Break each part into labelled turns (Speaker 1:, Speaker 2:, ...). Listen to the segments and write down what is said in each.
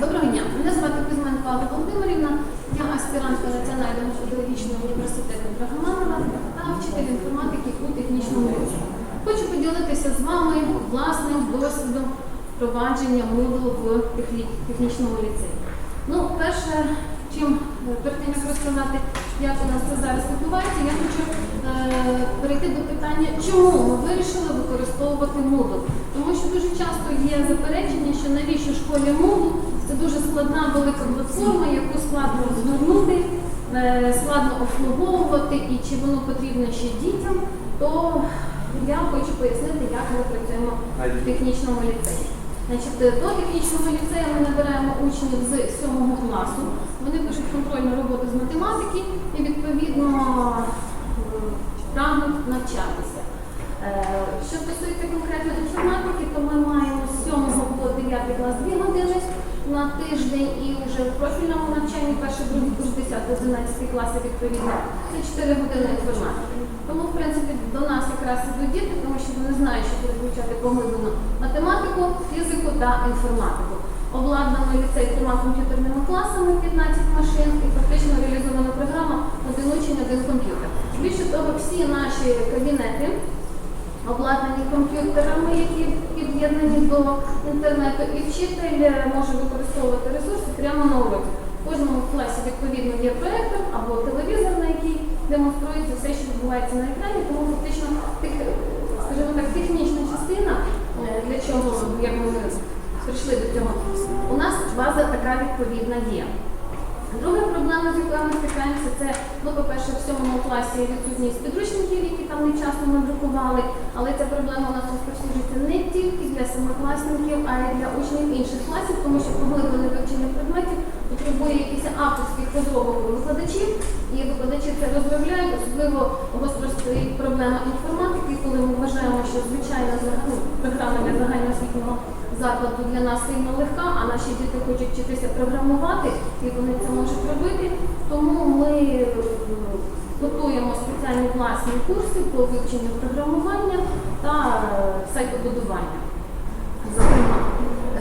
Speaker 1: Доброго дня. Мене звати Кузьменко Алла Володимирівна. Я аспірантка Національного педагогічного університету Драгоманова та вчитель інформатики у технічному ліцеї. Хочу поділитися з вами власним досвідом впровадження Moodle в технічному ліцеї. Ну, перше, чим е, перед тим як розказати, як у нас це зараз відбувається, я хочу е, перейти до питання, чому ми вирішили використовувати Moodle. Тому що дуже часто є заперечення, що навіщо школі Moodle, це дуже складна велика платформа, яку складно розгорнути, е, складно обслуговувати і чи воно потрібно ще дітям, то я хочу пояснити, як ми працюємо в технічному ліцеї. Значить, е, до технічного ліцею ми набираємо учнів з 7 класу. Вони пишуть контрольну роботу з математики і відповідно е, прагнуть навчатися. Е, Що стосується конкретно інформатики, то ми маємо з 7 по 9 клас 2 години на тиждень і вже в профільному навчанні перший, другий курс 10 11 класи відповідно це 4 години інформатики. Тому, в принципі, до нас якраз ідуть діти, тому що вони знають, що будуть вивчати поглиблено математику, фізику та інформатику. Обладнано ліцей трьома комп'ютерними класами, 15 машин і фактично реалізована програма один учень, один комп'ютер. Більше того, всі наші кабінети обладнані комп'ютерами, які під'єднані до інтернету, і вчитель е, може використовувати ресурси прямо на уроці. В кожному класі відповідно є проектор або телевізор, на який демонструється все, що відбувається на екрані, тому фактично тех, скажімо так, технічна частина, е, для чого як ми прийшли до цього, у нас база така відповідна є. Друга проблема, з якою ми стикаємося, це, ну, по-перше, в сьомому класі відсутність підручників, які там не часто ми друкували, але ця проблема у нас розповсюджується тільки для семикласників, а й для учнів інших класів, тому що поглиблене вивчення предметів потребує якихось авторських розробок викладачів, і викладачі це розробляють, особливо гостро стоїть проблема інформатики, коли ми вважаємо, що звичайна ну, програма для загальноосвітнього закладу для нас сильно легка, а наші діти хочуть вчитися програмувати, і вони це можуть робити. Тому ми готуємо спеціальні власні курси по вивченню програмування та е, сайтобудування. Зокрема,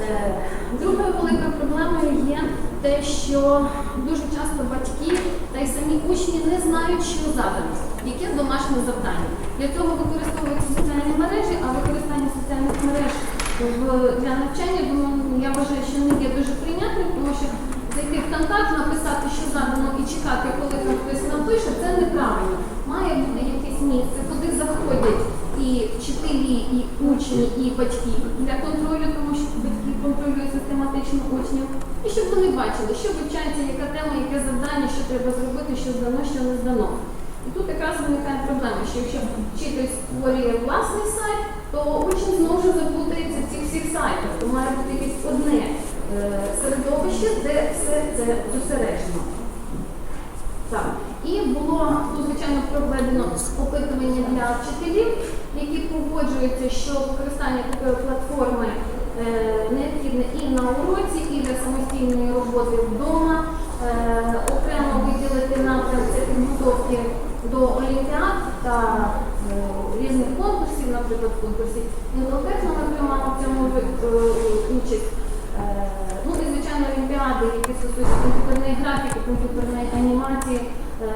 Speaker 1: Е, другою великою проблемою є те, що дуже часто батьки та й самі учні не знають, що задано, яке домашнє завдання. Для цього використовуються соціальні мережі, а використання соціальних мереж для навчання, думаю, я вважаю, що не є дуже прийнятним, тому що зайти в контакт, написати, що задано, і чекати, коли там хтось напише, це неправильно. Має бути якесь місце, куди заходять і вчителі, і учні, і батьки для контролю, тому що батьки контролюють систематично учнів. І щоб вони бачили, що вивчається, яка тема, яке завдання, що треба зробити, що здано, що не здано. І тут якраз виникає проблема, що якщо вчитель створює власний сайт, то учень знову ж в цих всіх сайтах. То має бути якесь одне середовище, де все це зосереджено. Так. І було, ну, звичайно, проведено опитування для вчителів, які погоджуються, що використання такої платформи е, необхідне і на уроці, і для самостійної роботи вдома. Е, окремо виділити напрям підготовки до олімпіад та е, різних конкурсів, наприклад, в конкурсі Інтелтехно ми приймали в цьому е, участь. Е, Ну і звичайно олімпіади, які стосуються комп'ютерної графіки, комп'ютерної анімації, е,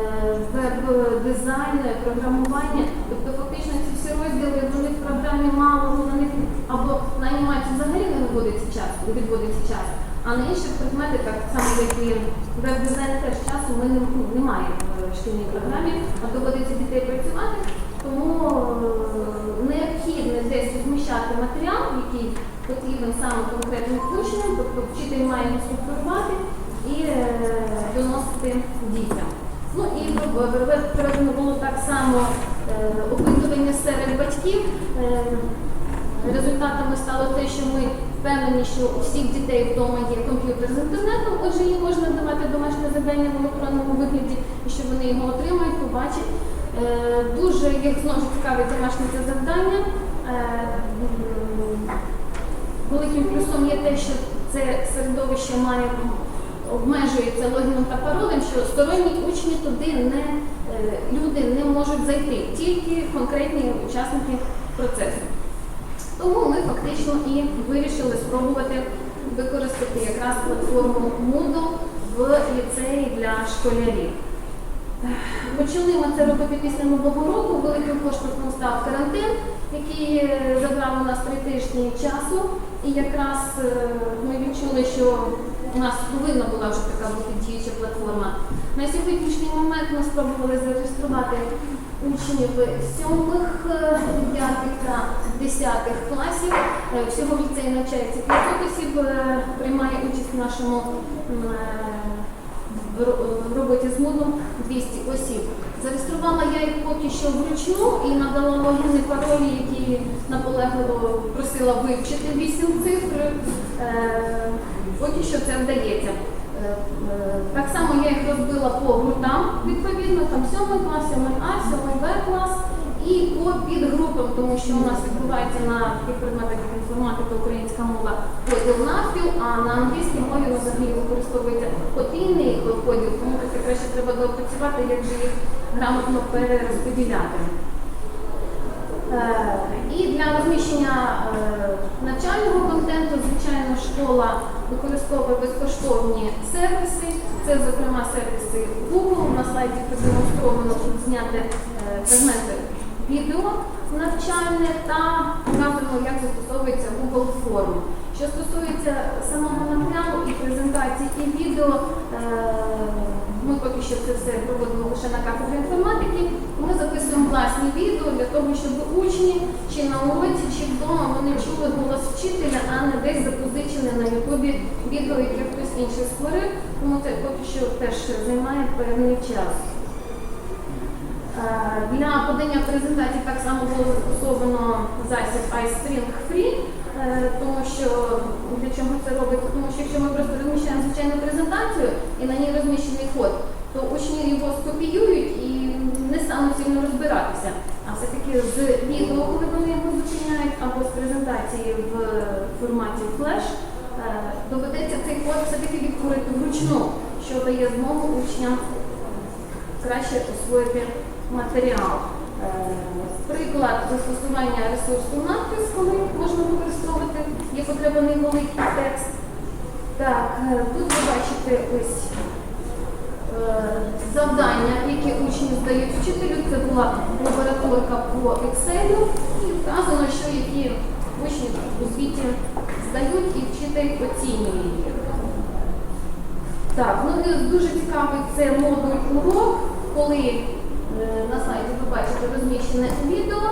Speaker 1: веб-дизайн, програмування. Тобто фактично ці всі розділи вони в програмі мало, на них або на анімацію взагалі не відводиться час, відводиться час. А на інших предметах, так само як і веб-дизайн теж часу ми не, немає в шкільній програмі, а доводиться дітей працювати. Тому е, необхідно десь розміщати матеріал, який потрібен саме конкретним учням, тобто вчитель має е, доносити дітям. Ну і проведено було так само е, опитування серед батьків. Е, Результатами стало те, що ми впевнені, що у всіх дітей вдома є комп'ютер з інтернетом, отже, їм можна давати домашнє завдання в електронному вигляді, і що вони його отримають, побачать. Е, Дуже їх знову цікавить домашнє це завдання. Великим плюсом є те, що це середовище має обмежується логіном та паролем, що сторонні учні туди не е, люди не можуть зайти, тільки конкретні учасники процесу. Тому ми фактично і вирішили спробувати використати якраз платформу Moodle в ліцеї для школярів. Почали ми це робити після нового року. Великим пошуком став карантин, який е, забрав у нас три тижні часу. І якраз е, ми відчули, що у нас повинна була вже така бути діюча платформа. На сьогоднішній момент ми спробували зареєструвати учнів сьомих, п'ятих дев'ятих та десятих класів. Е, Всього в ліцеї навчається 500 осіб, е, приймає участь в нашому роботі з модом 200 осіб. Зареєструвала я їх поки що вручну і надала логіни паролі, які наполегливо просила вивчити вісім цифр. Е, Поки що це вдається. Е, е, Так само я їх розбила по гуртам, відповідно, там 7 клас, 7 А, 7 Б клас і по підгрупам, тому що у нас відбувається на таких предметах як інформатика, українська мова поділ навпіл, а на англійській мові взагалі використовується подвійний поділ, тому таке краще треба доопрацювати, як же їх грамотно перерозподіляти. Е, І для розміщення е, навчального контенту, звичайно, школа використовує безкоштовні сервіси. Це, зокрема, сервіси Google. На слайді продемонстровано тут зняти е, фрагменти відео навчальне та вказано, як застосовується Google Form. Що стосується самого матеріалу і презентації і відео, е, ми поки що це все проводимо лише на кафедрі інформатики. Ми записуємо власні відео для того, щоб учні чи на уроці, чи вдома вони чули голос вчителя, а не десь запозичене на Ютубі відео, яке хтось інший створив. Тому це поки що теж займає певний час. Е, Для подання презентації так само було застосовано засіб iSpring Free, е, тому що для чого це робиться? Тому що якщо ми просто розміщаємо звичайну презентацію і на ній розміщений код, то учні його скопіюють і не стануть сильно розбиратися. А все-таки з відео, коли вони його зупиняють, або з презентації в форматі флеш, е, доведеться цей код все-таки відтворити вручну, що дає змогу учням краще освоїти матеріал. Е, Приклад застосування ресурсу надпис, коли можна використовувати, є потреба невеликий текст. Так, е, тут ви бачите ось е, завдання, які учні здають вчителю. Це була лабораторка по Excel і вказано, що які учні у звіті здають і вчитель оцінює їх. Так, ну і дуже цікавий це модуль урок, коли на сайті ви бачите розміщене відео,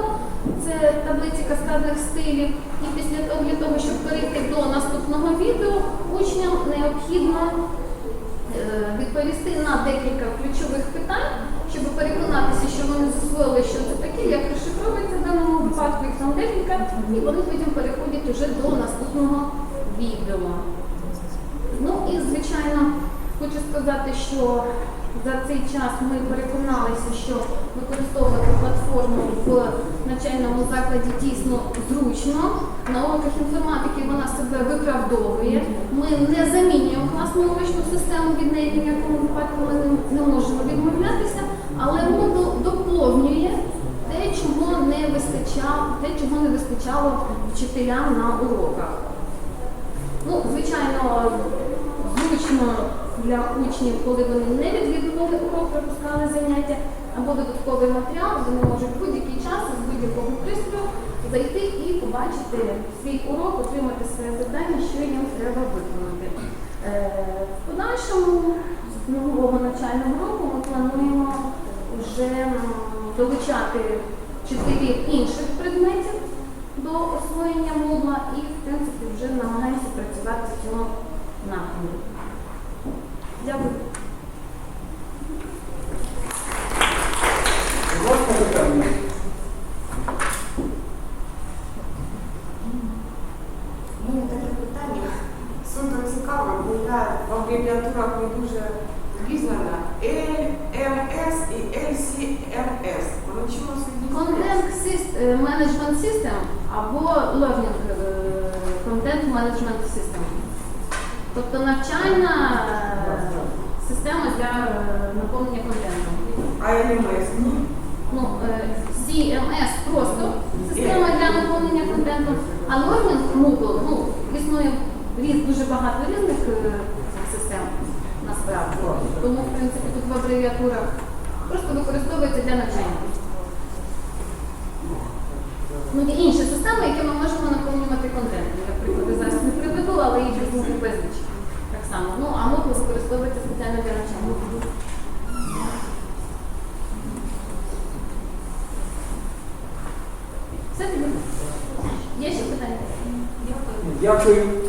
Speaker 1: це таблиці каскадних стилів. І після того, для того, щоб перейти до наступного відео, учням необхідно е, відповісти на декілька ключових питань, щоб переконатися, що вони засвоїли, що це таке, як розшифровується в даному випадку, їх там декілька, і вони потім переходять уже до наступного відео. Ну і звичайно, хочу сказати, що за цей час ми переконалися, що використовувати платформу в навчальному закладі дійсно зручно. На уроках інформатики вона себе виправдовує. Ми не замінюємо класну урочну систему, від неї в якому випадку ми не, можемо відмовлятися, але Moodle доповнює те, чого не вистачало, те, чого не вистачало вчителям на уроках. Ну, звичайно, зручно для учнів, коли вони не відвідували урок, пропускали заняття або додатковий матеріал, вони можуть в будь-який час з будь-якого пристрою зайти і побачити свій урок, отримати своє завдання, що їм треба виконати. Е, В подальшому з нового навчального року ми плануємо вже долучати вчителів інших предметів до освоєння модла і, в принципі, вже намагаємося працювати в цьому напрямку. Дякую.
Speaker 2: У мене таке питання. Суто цікаве, бо я в абревіатурах не дуже впізнана. LMS і LCMS. Вони чимось відрізняються?
Speaker 1: Content Sys- е, Management System або Learning Content Management System. Тобто навчальна система для е, наповнення контенту.
Speaker 2: А LMS? Ні.
Speaker 1: Ну, е, CMS просто система для наповнення контенту, а Learning Moodle, ну, існує різ- дуже багато різних е, систем насправді. Тому, в принципі, тут в абревіатурах просто використовується для навчання. Ну, є інші системи, які ми можемо наповнювати контентом. Наприклад, я зараз не приведу, але їх безліч. Само. Ну, а можна використовується спеціально для навчання. Все тоді? Є ще питання?
Speaker 3: Дякую.